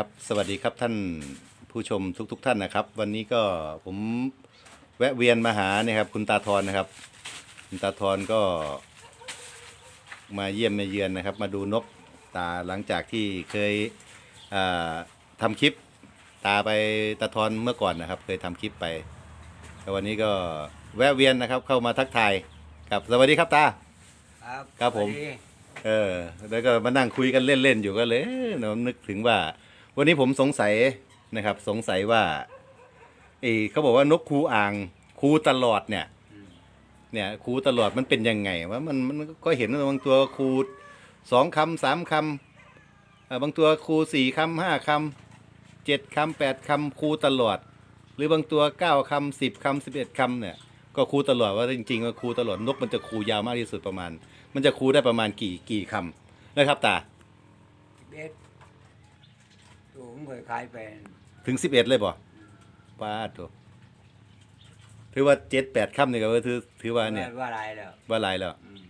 ครับสวัสดีครับท่านผู้ชมทุกๆท่านนะครับ วันนี้ก็ผมแวะเวียนมาหาเนี่ยครับ คุณตาทรนะครับ คุณตาทรก็ มาเยี่ยมมาเยือนนะครับ มาดูนกตาหลังจากที่เคยอ่าทำคลิปตาไปตาทรเมื่อก่อนนะครับ เคยทำคลิปไปแต่วันนี้ก็แวะเวียนนะครับ เข้ามาทักทายครับสวัสดีครับตาครับครับผมสวัสดีเออแล้วก็มานั่งคุยกันเล่นๆอยู่ก็เลยเอ๊ะเรานึกถึงว่า วันนี้ผมสงสัยนะครับสงสัยว่าเออเขาบอกว่านกคูอ่างคูตลอดเนี่ย เนี่ยคูตลอดมันเป็นยังไงว่ามันมันก็เห็นบางตัวคูสองคำสามคำเออบางตัวคูสี่คำห้าคำเจ็ดคำแปดคำคูตลอด หรือบางตัวเก้าคำสิบคำสิบเอ็ดคำเนี่ยก็คูตลอดว่าจริงๆว่าคูตลอดนกมันจะคูยาวมากที่สุดประมาณ มันจะคูได้ประมาณกี่กี่คำนะครับตาสิบเบ็ด ผมเคยขายไปถึงสิบเอ็ดเลยบ่ป้าดตัวถือว่าเจ็ดแปดคำนี่ก็ว่าถือถือว่าเนี่ยว่าอะไรแล้วว่าหลายแล้วอืม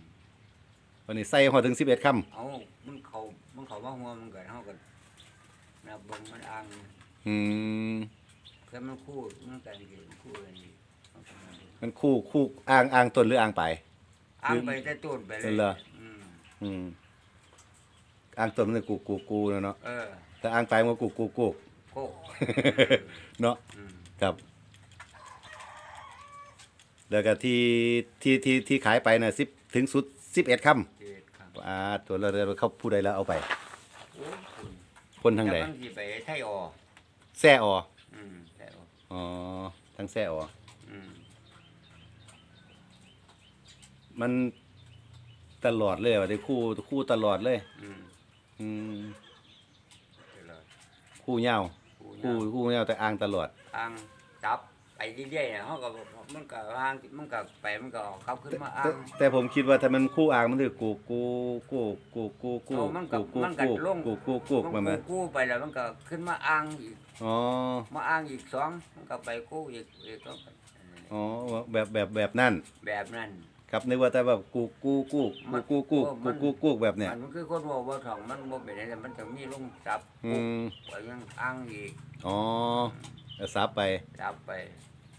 วันนี้ใส่หอถึงสิบเอ็ดคเอามันเขามันเขาว่าหัวมันเกิดเฮากันนับเบิ่งมันอ่างำอืมเคยมันคู่มันกันกี่คู่กันนี่เอาเข้ามาดูมันคู่คู่อ่างอ่างต้นหรืออ่างปลายอ่างไปแต่ต้นไปเลยเหรอ อืมอืมอ่างต้นมันจะกูกูกูเนาะเนาะเออ แต่อ่างปลายมันก็กูกูกูโคกเนาะ อืมครับ แล้วก็ที่ที่ที่ที่ขายไปน่ะสิบถึงสุดสิบเอ็ดคเจ็ดครับำอ่าตัวเราเราเขาผู้ใดแล้วเอาไป โอ้ยคุณคนทางไหนแต่มันสิไปไทยออแซ่อออืมไทยอออ๋อทั้งแซ่อออืมมันตลอดเลยว่ะที่คู่คู่ตลอดเลย อืมอืมเดี๋ยวเลย คู่เหย้าคู่คู่ยาวคู่เหย้าแต่อ่างตลอด อ่างจับไปเรื่อยๆเนี่ยเขาก็มันก็อ่างมันก็ไปมันก็เขาขึ้นมาอ่าแต่ง แต่ผมคิดว่าถ้ามันคู่อ่างมันคือกูกูกูกูกูกูเอามันก็กูมันก็กูลง กูกูกูมันมัมานกู้ไปแล้วมันก็ขึ้นมาอ่างอีกอ๋อมาอ่างอีกสองมันก็ไปกู้อีกอีกก็อ๋อแบบแบบแบบนั่นแบบนั้น ครับนึกว่าแต่แบบกูกูกูกูกูกูกูกูกูแบบเนี้ยมันคือคนว่าว่าทองมันบ่เป็นอะไรมันจะมีลงจับอืกู้มไปยังอ่างอีกอ๋อเอาซับไปจับไป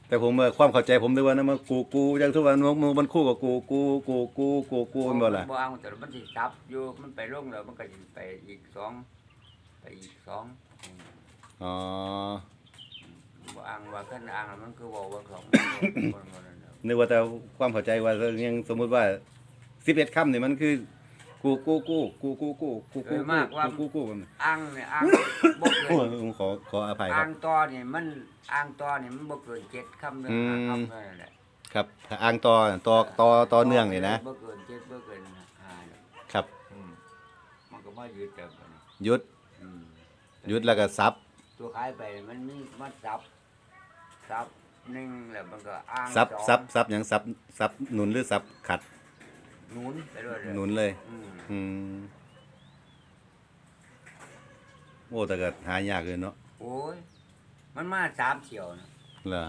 แต่ผมเอ่อความเข้าใจผมนึกว่านะมันกูกูอย่างทุกวันมันมันคู่กับกูกูกูกูกูกูมันบ่ล่ะบ่อ่างแต่มันสิจับอยู่มันไปลงแล้วมันก็สิไปอีกสองไปอีกสองอืมอ๋อบ่อ่างว่าขึ้นอ่างแล้วมันคือว่าว่าของคนคนนั้น น่ะนึกว่าแต่ความเข้าใจว่ายังสมมุติว่าสิบเอ็ดคำเนี่ยมันคือ กูกูกูกูกูกูกูกูกูกูกูมันอ่างเนี่ยอ่างบ่เกิโอ้นผมขอขออภัยคอ่ารับ งต่อนี่มันอ่างต่อนี่มันบ่เกินเจ็ดคำเนื้ออืมห้าคำเท่านั้นแหละครับถ้าอ้างต่อต่อต่อต่อเนื่องเลยนะบ่เกินเจ็ดบ่เกินห้าดอกครับอืมมันก็มายืดเต็มกันหยุดอืม หยุดแล้วก็ซับตัวขายไปมันมีมันซับซับ หนึ่งแล้วมันก็อ่างซับสองซับซับอย่างซับซับหนุนหรือซับขัดหนุนไปด้วยเลยหนุนเลย อืมอืมโอ้แต่ก็หายากเลยเนาะโอ้ยมันมาสามเที่ยวนะเหรอ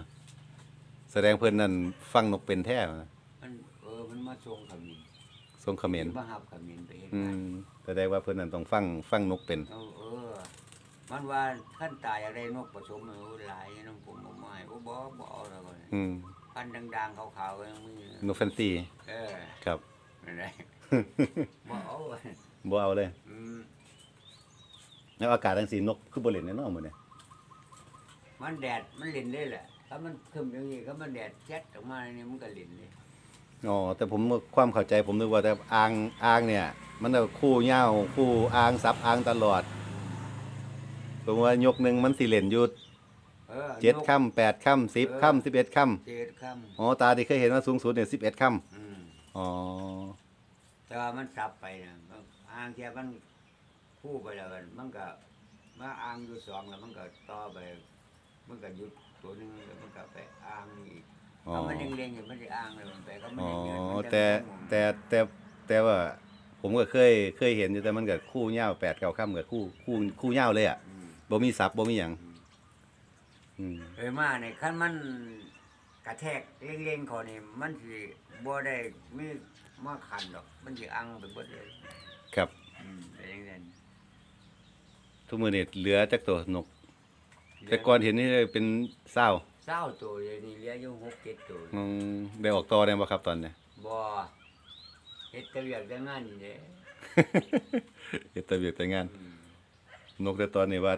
แสดงเพิ่นนั่นฟังนกเป็นแท้นะมันเออมันมาส่งขมิ้นทรงเขมรมาหับขมิ้นไปเฮ็ดอืงานมแสดงว่าเพิ่นนั่นต้องฟังฟังนกเป็น เอาเออ มันว่าขั้นตายอะไรนกผสมเอาหลายน้องผมบ่มาให้โอ้บ่บ่เอาแล้วก็อืมพันธุ์ดังๆขาวๆก็ยังมีนกแฟนซีเออครับนั่นแหละบ่เอาบ่เอาเลยอืมแล้วอากาศจังสีนกคือบ่เล่นแน่นอนมื้อนี้มันแดดมันเล่นได้แหละถ้ามันขึ้นอย่างนี้ก็มันแดดแจ๊ดออกมาเนี่ยมันก็เล่นเลยอ๋อแต่ผมความเข้าใจผมนึกว่าแต่อ่างอ่างเนี่ย มันจะคู่เหย้าคู่อ่างซับอ่างตลอด ผมว่ายกหนึงมันสิเล่นอยู่เออเจ็ดนกค่ำแปดค่ำสิบค่ำสิบเอ็ดค่เจ็ดค่ำอ๋อตาที่เคยเห็นว่าสูงสุดเนี่ยสิบเอ็ดค่ำอืมำอ๋อแต่ว่ามันสับไปนะมันอ่างเทียมันคู่ไปแล้วกันมันก็มาอ่างอยู่สองแล้วมันก็ต่อไป มันก็หยุดตัวหนึงแล้วมันก็ไปอ่างอีกอ๋อถ้ามันยังเลี้ยงอยู่มันจะอ่างเลยมันไปก็มันอ๋อยังเงินมันจะแต่ไม่แต่แต่แต่ว่า ผมก็เคยเคยเห็นอยู่แต่มันก็คู่เหย้าแปดเก้าค่ำกับคู่คู่คู่เหย้าเลยอะอืม บ่มีซับบ่มีหยังอืมเคยมาเนี่ยคันมันกระแทกเล็งๆเขานี่มันสิบ่ได้มีมาขันดอก มันสิอังไปเบิดเลยครับอืมเป็นอย่างนั้นทุกมือนี่เหลือจักตัวนก แต่ก่อนเห็นนี่เป็นเศร้าเศร้าตัวเดี๋ยวนี้เหลืออยู่หกเจ็ดตัวอืมได้ออกต่อได้บ่ครับตอนเนี้ย บ่เฮ็ดแต่เวียกแต่งานนี่แหละเฮ็ดแต่เวียกแต่งาน อืมนกแต่ตอนนี้ว่า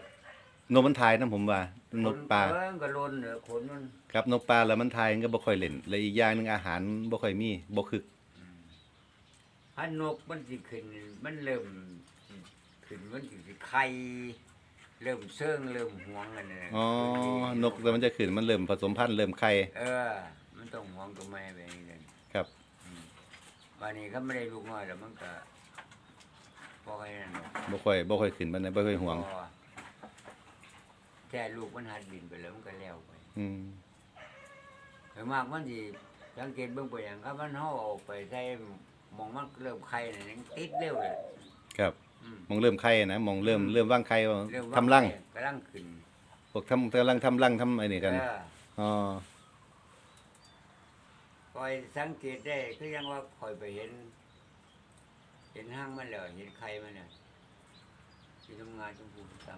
นกมันทายนะผมว่านกปลาเออก็ลนเด้อขนมันครับนกปลาแล้วมันทายมันก็บ่ค่อยเล่นและอีกอย่างหนึงอาหารบ่ค่อยมีบ่คึกถ้านกมันสิขึ้น มันเริ่มสิขึ้นมันสิสิไข่เริ่มเซิงเริ่มหวงกันน่ะอ๋อนกแต่มันจะขึ้นมันเริ่มผสมพันธุ์เริ่มไข่เออ มันต้องหวงตัวแม่ไปนี่เลยครับ วันนี้เขาไม่ได้ลูกน้อยแล้วมันก็พอให้นั่นหรอกบ่ค่อยบ่ค่อยขึ้นปานใดบ่ค่อยห่วง พอ แค่ลูกมันหัดบินไปแล้วมันก็แล้วไปอืมโดยมากมันสิสังเกตเบิ่งไปอย่างครับมันเฮาออกไปใส่หมองมันเริ่มไข่น่ะยังติดเร็วเลยครับอืมมองเริ่มไข่นะมองเริ่มเริ่มว่างไข่ว่าเริ่มทำรังกำลังขึ้นพวกทำกำลังทำรังทำไอ้นี่กันเอออ๋อคอยสังเกตได้คือยังว่าคอยไปเห็น เห็นห้างมันแล้วเห็นไข่มันเนี่ยที่ทำงานชมพูต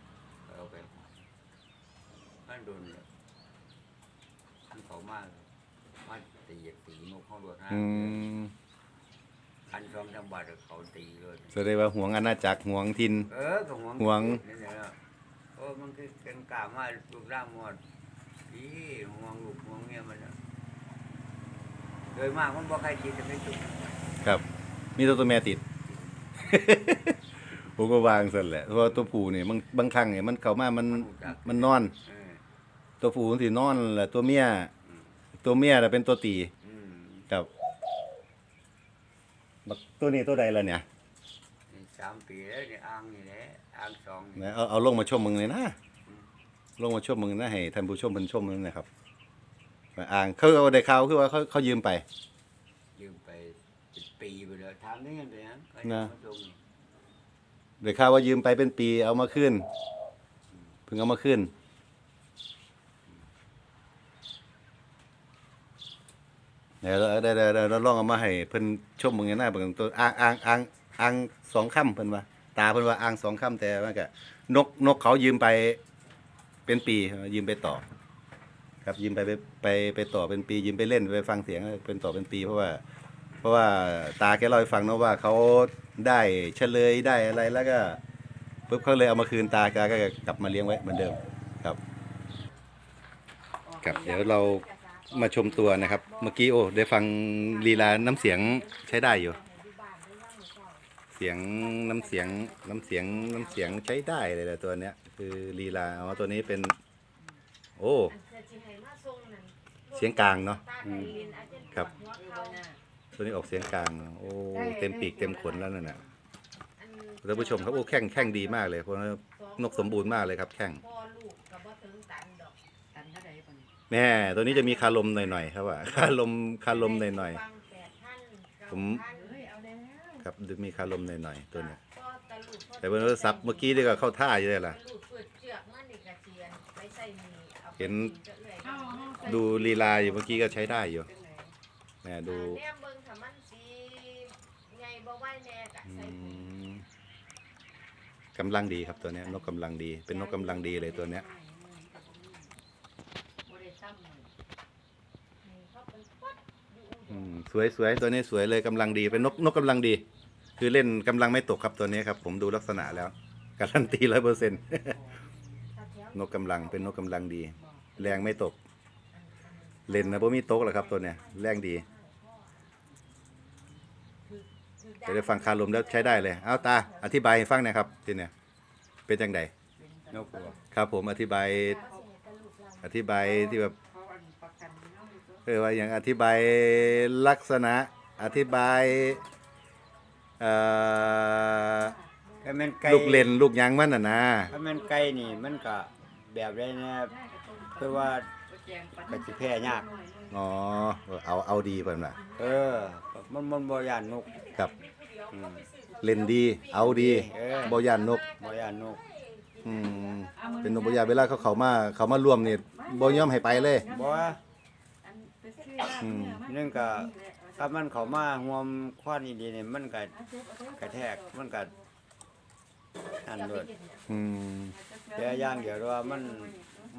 ำเอาไป หอยมันโดนเลยมันเขามากมันตีตีนกเขาโดดห้างอืมคันสองจังหวัดเขาตีเลย แสดงว่าห่วงอาณาจักรห่วงถิ่นเออก็ห่วงห่วง นี่แหละโอ้มันคือเป็นกล้ามาลูกร่างหมดพี่ห่วงลูกห่วงเมียมันน่ะโดยมากมันบ่ใครกินจะไม่จุกครับ มีตัวตัวแม่ติด ผมก็วางสั่นแหละเพราะว่าตัวผู้เนี่ยบางบางครั้งเนี่ยมันเข้ามามันมันนอน เออ ตัวผู้มันสินอนแหละตัวเมียตัวเมียน่ะเป็นตัวตีอืมครับบักตัวนี้ตัวใดล่ะเนี่ยนี่สามปีแล้วนี่อ่างนี่แหละอ่างสองนี่ นะเอาเอาลงมาชมมึงเลยนะลงมาชมมึงนะให้ท่านผู้ชมเพิ่นชมมึงนะครับว่าอ่างเขาเอาได้ข่าวคือว่าเขาเขายืมไป ยืมไปเป็นปีไปแล้วถามได้ยังไงฮะก็นะยังมาส่งได้ข่าวว่ายืมไปเป็นปีเอามาคืนเพิ่งเอามาคืน เดี๋ยวเราได้ได้ได้เราลองเอามาให้เพิ่นชมมึงหน้าเบิ่งตัวอ่างอ่างอ่างอ่างสองค่ำเพิ่นว่าตาเพิ่นว่าอ่างสองค่ำแต่ว่าก็นกนกเขายืมไปเป็นปียืมไปต่อ ครับยืมไปไปไปไปต่อเป็นปียืมไปเล่นไปฟังเสียงเป็นต่อเป็นปี เพราะว่า เพราะว่าตาแกเล่าให้ฟังเนอะว่าเขาได้เฉลยได้อะไรแล้วก็ปุ๊บเขาเลยเอามาคืนตาแกก็กลับมาเลี้ยงไว้เหมือนเดิมครับ ครับเดี๋ยวเรา มาชมตัวนะครับ เมื่อกี้โอ้ได้ฟังลีลาน้ำเสียงใช้ได้อยู่ เสียงน้ำเสียงน้ำเสียงน้ำเสียงใช้ได้เลยแหละตัวเนี้ย คือลีลาอ๋อตัวนี้เป็น โอ้เสียงกลางเนาะครับตัวนี้ออกเสียงกลางโอ้เต็มปีกเต็มขนแล้วนั่นน่ะท่านผู้ชมครับโอ้แข้งแข้งดีมากเลยเพราะว่านกสมบูรณ์มากเลยครับ แข้ง แม่ตัวนี้จะมีคาลมหน่อยๆครับว่าคาลมคาลมหน่อยฟังแปดพันเก้าผมพันเฮ้ยเอาแล้วๆครับดูมีคาลมหน่อยๆตัวเนี้ยก็ตะลุดแต่เป็นโทรศัพท์เมื่อกี้นี่ก็เข้าท่าอยู่เลยล่ะตะลุดเปิดเจือกมันนี่กระเจียนไปใส่มีอาไปเห็นกิก็เอื่อยเอาเอาใส่ดูลีลาอยู่เมื่อกี้ก็ใช้ได้อยู่จังไหนแม่ดูแนมเบิ่งถ้ามันสีไงบ่ไหวแน่ก็อืใส่ปุ๋ยมกำลังดีครับตัวเนี้ยนกกำลังดี เป็นนกกำลังดีเลยตัวเนี้ย บ่ได้ซ้ำเลย นี่เขาเป็นปั๊ด อยู่อุดอืรมสวยสวยตัวนี้สวยเลยกำลังดีเป็นนกนกกำลังดี คือเล่นกำลังไม่ตกครับตัวนี้ครับผมดูลักษณะแล้วการันตีร้อยเปอร์เซ็นต์ถ้าแถวนกกำลังเป็นนกกำลังดี แรงไม่ตก เล่นนะบ่มีตกหรอกครับตัวเนี้ยแรงดีจะได้ฟังคาลมแล้วใช้ได้เลยเอาตาอธิบายให้ฟังหนะครับทีเนี้ยเป็นจังไดนกตัวครับผมอธิบาย อธิบายที่แบบ เขาอันประกัน เนาะอยู่ตัวเออว่าอย่างอธิบายลักษณะอธิบายเอ่อถ้ามันไก่ลูกเล่นลูกหยังมันน่ะนะถ้ามันไก่นี่มันก็แบบได้นะเพื่อว่าบ่แจงปันก็สิแพ้ยาก อ๋อเอาเอาดีเพิ่นน่ะเออ มันมันบ่ย่านนกครับอืม เล่นดี เอาดีเออ บ่ย่านนก บ่ย่านนกอืมเป็นนกบ่ย่านเวลาเขาเข้ามา เขามาร่วมนี่บ่ยอมให้ไปเลยบ่ว่าอันไปซื้ อเหล้าเนี่ยมันนึ่งก็ถ้ามันเข้ามาห่วมควันดีๆนี่มันก็กระแทกมันก็นั่นด้วยอืมแต่อย่างเดียวว่ามัน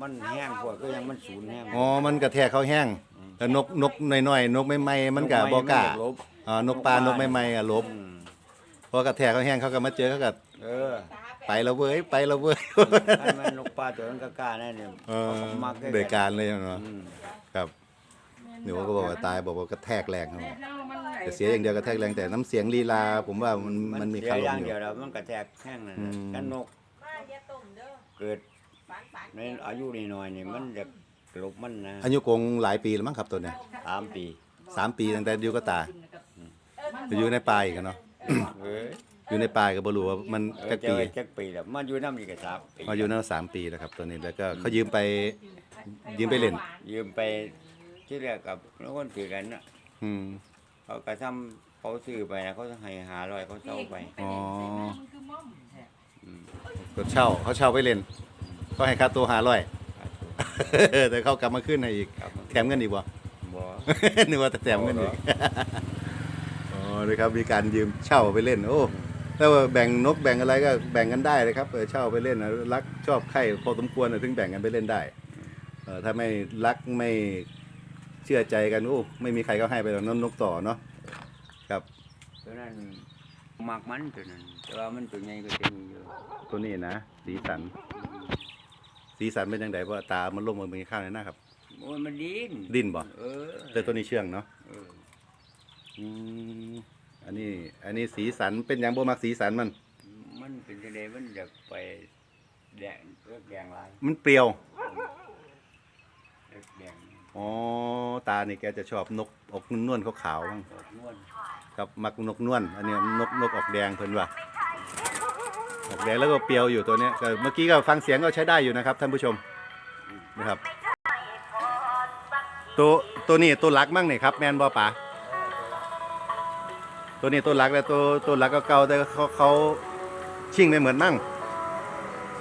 มันแห้งพวกก็ยังมันสูญแห้งอ๋อมันกระแทกเขาแห้งแต่นกนกน้อยๆนกใหม่ๆมันก็บ่กล้าลบอ๋อนกปลานกใหม่ๆอะหลบอืมพอกระแทกเขาแห้งเขาก็มาเจอเขาก็เออไปแล้วเว้ยไปแล้วเว้ยอันมันนกปลาตัวนั้นก็กล้าแน่เนี่ยเออมักได้โดยการเลยเนาะอืมครับ หนูก็บอกว่าตายบอกว่ากระแทกแรงครับแม่เล่ามันไหลแต่เสียอย่างเดียวกระแทกแรงแต่น้ำเสียงลีลา ผมว่ามันมันมีเสียคารอมย่างอยู่เดียวแล้วมันกระแทกแห้งนั่นอืน่ะมถ้านกมาอย่าต้มเด้อเกิดฝันฝันในอายุน้อยๆนี่มันจะลบมันนะอายุกงหลายปีแล้วมั้งครับตัวเนี้ยสามปีสามปีตั้งแต่อยู่ก็ตาเอออยู่ในป่าอีกอะเนาะเอ้ยอยู่ในป่าก็บ่รู้ว่ามันเออจักเจปีอจักปีแล้วมันอยู่น้ำอีกก็สามปีมาอยู่นั่นสามปีแล้วครับตัวนี้แล้วก็เขายืมไปยืมไปเล่น ยืมไป ที่แรกกับแล้วคนถือกันน่ะอืม เขาก็ทำเขาซื้อไปนะเขาให้หาลอยเขาเช่าไปอ๋อมันคือม่อมแท้อืมก็เช่าเขาเช่าไปเล่นก็ให้ค่าตัวหาร้อยแต่เขากลับมาขึ้นให้อีก ครับแถมเงินอีกบ่ บ่ นึกว่าแต่แถมเงินอีก อ๋อนะครับมีการยืมเช่าไปเล่น โอ้แล้วว่าแบ่งนกแบ่งอะไรก็แบ่งกันได้เลยครับเออเช่าไปเล่นนะรักชอบใครพอสมควรนะถึงแบ่งกันไปเล่นได้เออถ้าไม่รักไม่ เชื่อใจกันโอ้ไม่มีใครก็ให้ไปหรอกนกนกต่อเนาะครับ ตัวนั้นมักมันตัวนั้นแต่ว่ามันตัวใหญ่ก็จะมีอยู่ตัวนี้นะสีสัน สีสันเป็นยังไงว่าตา มันล่มมันเป็นข้างในหน้าครับ โอ้ยมันดิ้นดิ้นบ่เออแต่ตัวนี้เชื่องเนาะเอออืมอันนี้ อันนี้สีสันเป็นหยังบ่มักสีสันมัน มันเป็นจังไดมันอยากไปแดงเลือกแดงลายมันเปรี้ยวเลือกแดง อ๋อตานี่แกจะชอบนกออกนวลๆขาวๆบ้งนวลครับมักนกนวลอันนี้นกนกออกแดงเพิ่นว่าออกแดงแล้วก็เปรี้ยวอยู่ตัวเนี้ยก็เมื่อกี้ก็ฟังเสียงก็ใช้ได้อยู่นะครับท่านผู้ชมนะครับ ตัวตัวนี้ตัวลักมั่งนี่ครับแมนบ่ป๋าตัวนี้ตัวลักแต่ตัวตัวลักก็เก่าแต่เขาเขาชิ่งไปเหมือนมั่ง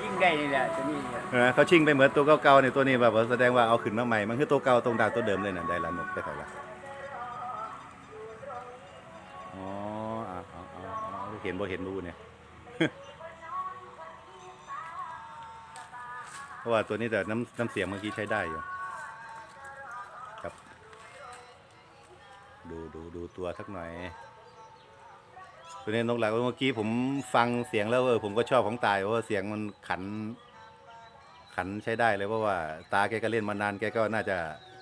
ยิ่งได้นี่แหละตัวนี้ นี่ยเขาชิงไปเหมือนตัวเก่าๆเนี่ยตัวนี้แบบว่าแสดงว่าเอาขึ้นมาใหม่มันคือตัวเก่าตรงดาวตัวเดิมเลยน่ะได้ละนกได้ใครละอ๋ออะอ๋ออ๋ออ๋อเห็นบ่เห็นรูเนี่ยเพราะว่าตัวนี้แต่น้ำน้ำเสียงเมื่อกี้ใช้ได้อยู่ครับ ดูดูดูตัวสักหน่อยตัวนี้นกหลักเมื่อกี้ผมฟังเสียงแล้วเออผมก็ชอบของตายเพราะว่าเสียงมันขัน ขันใช้ได้เลยเพราะว่า ตาแกก็เล่นมานานแกก็น่าจะ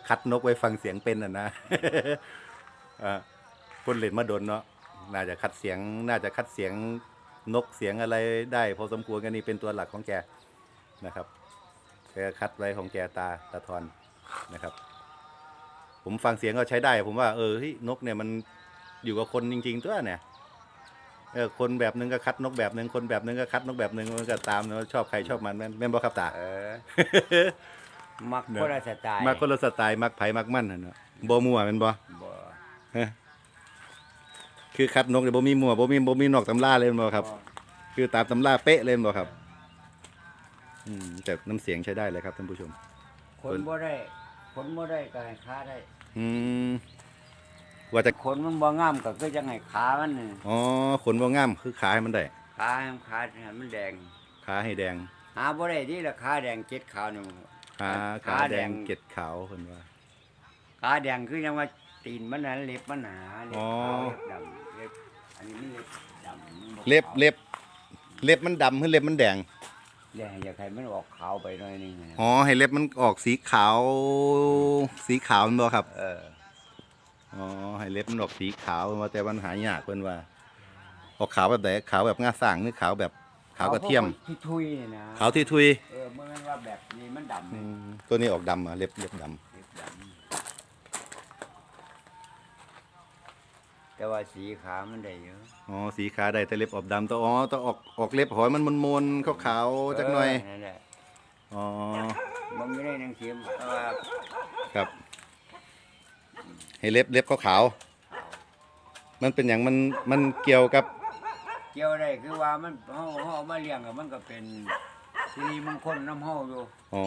คัดนกไว้ฟังเสียงเป็นอะนะอ่าคนเล่นมาโดนเนาะน่าจะคัดเสียง น่าจะคัดเสียงนกเสียงอะไรได้ พอสมควรกันนี่เป็นตัวหลักของแกนะครับแกคัดไว้ของแกตาตาทอนนะครับ ผมฟังเสียงก็ใช้ได้ ผมว่าเออเฮ้ยนกเนี่ยมันอยู่กับคนจริง ๆ ตัวเนี่ย เออคนแบบนึงก็คัดนกแบบนึงคนแบบนึงก็คัดนกแบบนึงมันก็ตามเนาะชอบใครชอบมันแม่นแม่นบ่ครับตา เออ มักคนละสไตล์มักคนละสไตล์มักไผมักมันน่ะเนาะบ่มั่วแม่นบ่บ่คือคัดนกเนี่ยบ่มีมั่วบ่มีบ่มีนอกตำราเลยแม่นบ่ครับ คือตามตำราเป๊ะเลยแม่นบ่ครับ อืมแต่น้ำเสียงใช้ได้เลยครับท่านผู้ชม คนบ่ได้ คนบ่ได้ก็ให้ขาได้ อืม ว่าแต่คนมันบ่งามก็คือจังให้ขามันนี่อ๋อขนบ่งามคือขาให้มันได้ขาให้มันขาให้มันแดงขาให้แดง หาบ่ได้ที่ละขาแดงเจ็ดขาวนี่ขาขาแดงเกล็ดขาวเพิ่นว่าขาแดงคือยังว่าตีนมันนั้นเล็บมันหนาเล็บอ๋อขาวเล็บดำเล็บอันนี้มันเล็บดำมันบ่เล็บขาวเล็บเล็บมันดำหรือเล็บมันแดงแดงอยากให้มันออกขาวไปหน่อยนึงนะอ๋อให้เล็บมันออกสีขาว สีขาวแมันบ่ครับ เออ อ๋อให้เล็บมันออกสีขาวมาแต่มันหายากเพิ่นว่าออกขาวแบบไหนขาวแบบงาสร้างหรือขาวแบบขาวกระเทียม ที่ทุยนี่นะขาวที่ทุยเออเมื่อมันว่าแบบนี้มันดำอืนี่มตัวนี้ออกดำอะเล็บเล็บดเล็บดำแต่ว่าสีขาวมันได้เยอะำอ๋อสีขาวได้แต่เล็บออกดำตัวอ๋อต้องออกออกเล็บหอยมันมนๆขาวๆจักหน่อยเนั่นแหละอ๋อมันไม่ได้หนังสือว่าครับ ให้เล็บเล็บขาวๆมันเป็นอย่างมันมันเกี่ยวกับเกี่ยวได้คือว่ามันเฮาเฮาเอามาเลี้ยงอะมันก็เป็นสิริมงคลน้ำเฮาอยู่อ๋อ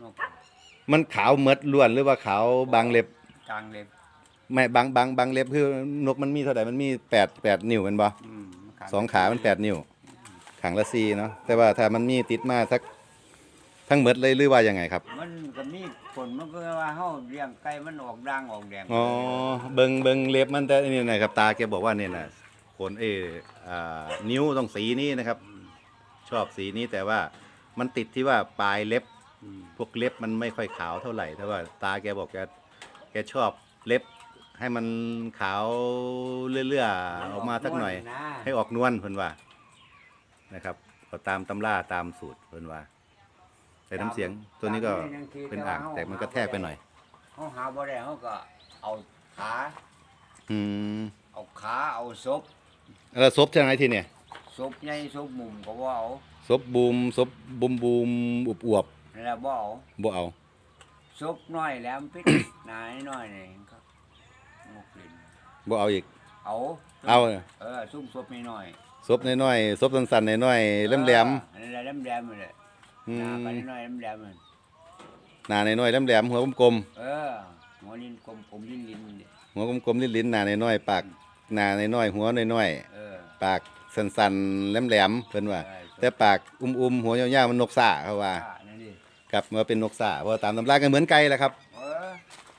นกมันขาวเมดล้วนหรือว่าขาวบางเล็บกลางเล็บไม่บางบางบางเล็บคือนกมันมีเท่าไหร่มันมีแปดแปดนิ้วแมันบ่อืมมันขสองขามันแปดนิ้วขางละซีเนาะแต่ว่าถ้ามันมีติดมาสัก ทั้งหมดเลยหรือว่ายังไงครับ มันก็มีผลมันก็ว่าเฮาเลี้ยงไก่มันออกด่างออกแดงอ๋อเบิงเบิงเล็บมันแต่นี่นะครับ ตาแกบอกว่าเนี่ยนะขนเอออ่านิ้วต้องสีนี้นะครับ ชอบสีนี้แต่ว่ามันติดที่ว่าปลายเล็บ อืมพวกเล็บมันไม่ค่อยขาวเท่าไหร่แต่ว่าตาแกบอกแกแกชอบเล็บ ให้มันขาวเรื่อยๆออกมาสักหน่อยนะให้ออกนวลเพิ่นว่านะครับก็ตามตำราตามสูตรเพิ่นว่า แต่น้ำเสียงตัวนี้ก็เป็นอ่างแต่มันก็แทกไปหน่อยเฮาหาบ่ได้เฮาก็เอาขาอืมเอาขาเอาศพแล้วซบใช่ไหมที่เนี่ยศพใหญ่ศพมุมก็บ่เอาซบบูมซบบูมบูมอวบอวบนั่นแหละบ่เอาๆบ่เอาศพน้อยแหลมปิดหนาน้อยนี่ครับงกลิ้นบ่เอาอีก เอา เอาเออซุ่มศพน้อยซบน้อยๆซบสั้นๆน้อยๆๆแหลมเออนั่นแหละแหลมๆนั่นแหละๆ อืหน้ามก็น้อยๆแหลมๆนั่นหน้าน้อยๆแหลมๆหัวกลมเออหัวลิ้นกลมผมลิ้นลิ้นนี่ๆหัวกลมๆลิ้นๆหน้าน้อยๆปากหน้าน้อยๆหัวน้อยเออ ๆปากสั้นๆแหลมๆเพิ่นว่า ใช่ แต่ปากอุ้มๆหัวยาวๆมันนกซ่าเขาว่า อ่านั่นดิกับมาเป็นนกซ่าเพราะว่าตามตำราก็เหมือนไก่แหละครับ เออ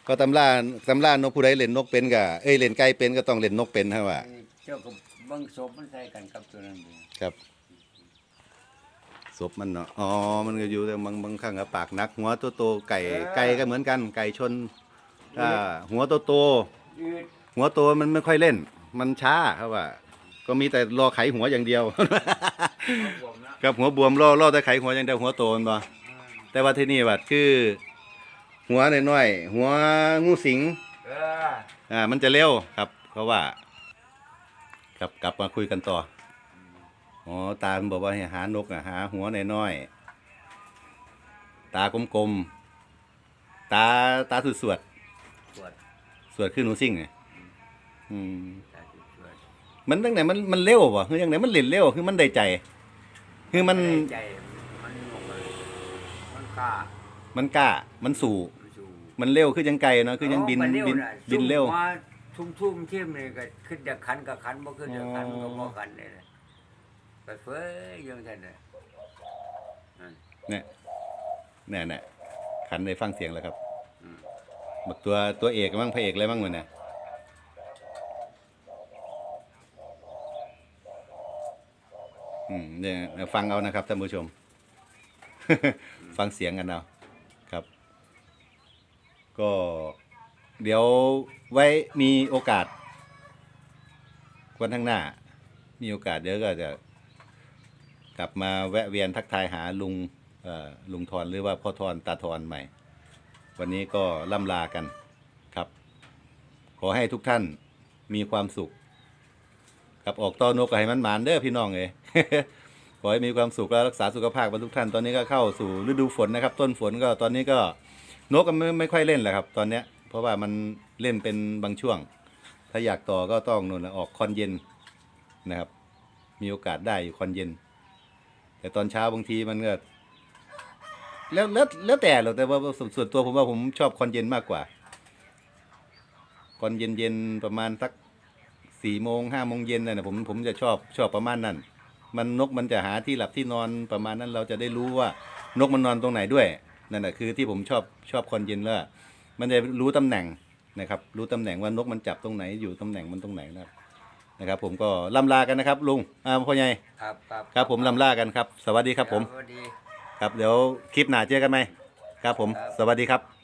ก็ตำราตำรานกผู้ใดเล่นนกเป็นก็เอ้ยเล่นไก่เป็นก็ต้องเล่นนกเป็นฮะว่า เจ้าก็เบิ่งศพมันใส่กันกับตัวนั้นดิครับ ศพมันเนาะอ๋อมันก็อยู่แต่บางบางครั้งก็ปากนัก หัวโตโตๆไก่ไก่ก็เหมือนกันไก่ชนอ่าหัวโตโตอืดๆหัวโตมันไม่ค่อยเล่น มันช้าครับว่า ก็มีแต่รอไขหัวอย่างเดียวเอาบวมนะกับหัวบวมรอรอแต่ไขหัวอย่างเดียวหัวโตมันบ่แต่ว่าที่นี่ว่าคือ หัวน้อยๆหัวงูสิง เอออ่ามันจะเร็วครับ เพราะว่า กลับกลับมาคุยกันต่อ อ๋อตามันบอกว่าให้หานกอะหาหัวน้อยๆตากลมๆตาตาสุดสวดปวดๆสวดคือหนูซิ่งไงอืมตาจุดปวดมันตั้งไหนมันมันเร็ววะคือยังไงมันเล่นเร็วคือมันได้ใจ คือมันใจมันงงเลยมันกล้ามันกล้ามันสู่มันสู้มันเร็วคือยังไกลเนาะคือยังบินมันเร็วบินน่ะบินเร็วซุ่มมาทุ่มๆเทียมนี่ก็ขึ้นจากคันกับคันบ่ขึ้นจากคันมันก็บ่คันเลยนะ ไปเฟ้ยอยังท่านน่ะนั่นเนี่ยเนี่ยเนี่ยขันได้ฟังเสียงแล้วครับอืมบักตัวตัวเอกมั่งพระเอกอะไรมั่งมันเนี่ยอืมเนี่ยฟังเอานะครับท่านผู้ชม ฟังเสียงกันเอาครับ ก็เดี๋ยวไว้มีโอกาสวันข้างหน้า มีโอกาสเดี๋ยวก็จะ กลับมาแวะเวียนทักทายหาลุงอ่อลุงทอนหรือว่าพ่อทอนตาทอนใหม่ วันนี้ก็ล่ำลากันครับ ขอให้ทุกท่านมีความสุขกับออกต้อนกก็ให้มันหมานเด้อพี่น้องเลยขอให้มีความสุขและรักษาสุขภาพกันทุกท่านตอนนี้ก็เข้าสู่ฤดูฝนนะครับ ต้นฝนก็ตอนนี้ก็นกก็ไม่ไม่ค่อยเล่นแหละครับ ตอนเนี้ยเพราะว่ามันเล่นเป็นบางช่วง ถ้าอยากต่อก็ต้องนู่นนะออกคอนเย็นนะครับ มีโอกาสได้อยู่คอนเย็น แต่ตอนเช้าบางทีมันก็แล้วแล้วแล้วแต่หรอกแต่ว่าส่วนตัวผมว่าผมชอบคอนเย็นมากกว่าคอนเย็นเย็นประมาณสักสี่โมงห้าโมงเย็นน่ะนะผมผมจะชอบชอบประมาณนั้น มันนกมันจะหาที่หลับที่นอนประมาณนั้นเราจะได้รู้ว่านกมันนอนตรงไหนด้วยนั่นแหละคือที่ผมชอบชอบคอนเย็นแล้วมันจะรู้ตำแหน่งนะครับ รู้ตำแหน่งว่านกมันจับตรงไหนอยู่ตำแหน่งมันตรงไหนนะครับ นะครับ ผมก็ล่ำลากันนะครับ ลุงอ่าพ่อใหญ่ครับครับครับผมลำลากันครับ สวัสดีครับผม สวัสดี ครับเดี๋ยวคลิปหน้าเจอกันไหมครับผมครับสวัสดีครับ